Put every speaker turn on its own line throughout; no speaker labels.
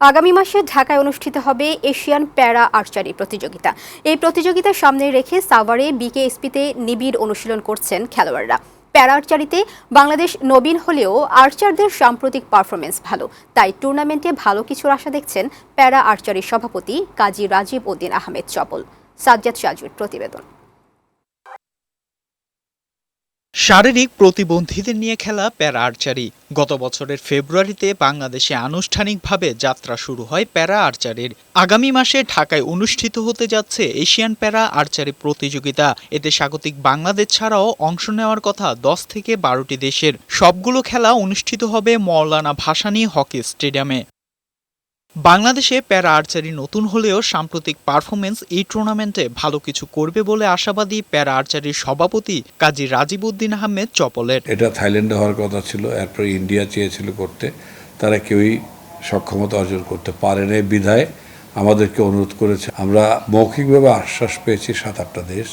আগামী মাসে ঢাকায় অনুষ্ঠিত হবে এশিয়ান প্যারা আর্চারি প্রতিযোগিতা। এই প্রতিযোগিতা সামনে রেখে সাভারে বিকেএসপিতে নিবিড় অনুশীলন করছেন খেলোয়াড়রা। প্যারা আর্চারিতে বাংলাদেশ নবীন হলেও আর্চারদের সাম্প্রতিক পারফরমেন্স ভালো। তাই টুর্নামেন্টে ভালো কিছুর আশা দেখছেন প্যারা আর্চারির সভাপতি কাজী রাজীব উদ্দিন আহমেদ চপল। সাজ্জাদ সাজুর প্রতিবেদন।
শারীরিক প্রতিবন্ধীদের নিয়ে খেলা প্যারা আর্চারি। গত বছরের ফেব্রুয়ারিতে বাংলাদেশে আনুষ্ঠানিকভাবে যাত্রা শুরু হয় প্যারা আর্চারির। আগামী মাসে ঢাকায় অনুষ্ঠিত হতে যাচ্ছে এশিয়ান প্যারা আর্চারি প্রতিযোগিতা। এতে স্বাগতিক বাংলাদেশ ছাড়াও অংশ নেওয়ার কথা দশ থেকে বারোটি দেশের। সবগুলো খেলা অনুষ্ঠিত হবে মৌলানা ভাসানী হকি স্টেডিয়ামে। বাংলাদেশে প্যারা আর্চারি নতুন হলেও সাম্প্রতিক পারফরমেন্স এই টুর্নামেন্টে ভালো কিছু করবে বলে আশাবাদী প্যারা আর্চারির সভাপতি কাজী রাজীব উদ্দিন আহমেদ চপলের।
এটা থাইল্যান্ডে হওয়ার কথা ছিল, এরপর ইন্ডিয়া চেয়েছিল করতে। তারা কেউই সক্ষমতা অর্জন করতে পারে নাই বিধায় আমাদেরকে অনুরোধ করেছে। আমরা মৌখিকভাবে আশ্বাস পেয়েছি সাত আটটা দেশ।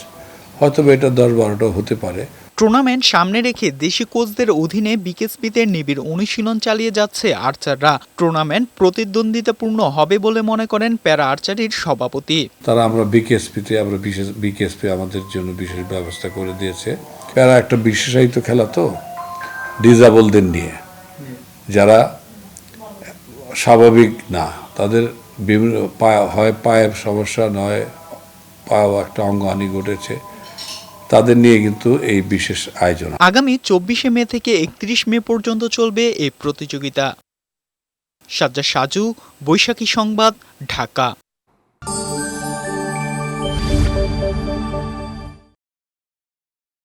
হয়তো এটা দশ বারোটা হতে পারে।
টুর্নামেন্ট সামনে রেখে দেশি কোচদের অধীনে বিকেএসপিতে নিবিড় অনুশীলন চালিয়ে যাচ্ছে আর্চাররা। টুর্নামেন্ট প্রতিদ্বন্দ্বিতাপূর্ণ হবে বলে মনে করেন প্যারা আর্চারির সভাপতি।
তারা আমরা বিকেএসপিতে, আমরা বিশেষ বিকেএসপি আমাদের জন্য বিশেষ ব্যবস্থা করে দিয়েছে। প্যারা একটা বিশেষায়িত খেলা তো, ডিজাবলদের নিয়ে। যারা স্বাভাবিক না, তাদের বিভিন্ন পায়ে, হয় পায়ের সমস্যা, নয় পাও একটা অঙ্গহানি ঘটেছে। তাদের নিয়ে কিন্তু এই বিশেষ আয়োজন।
আগামী চব্বিশে মে থেকে একত্রিশ মে পর্যন্ত চলবে এই প্রতিযোগিতা। সাজ্জা সাজু, বৈশাখী সংবাদ, ঢাকা।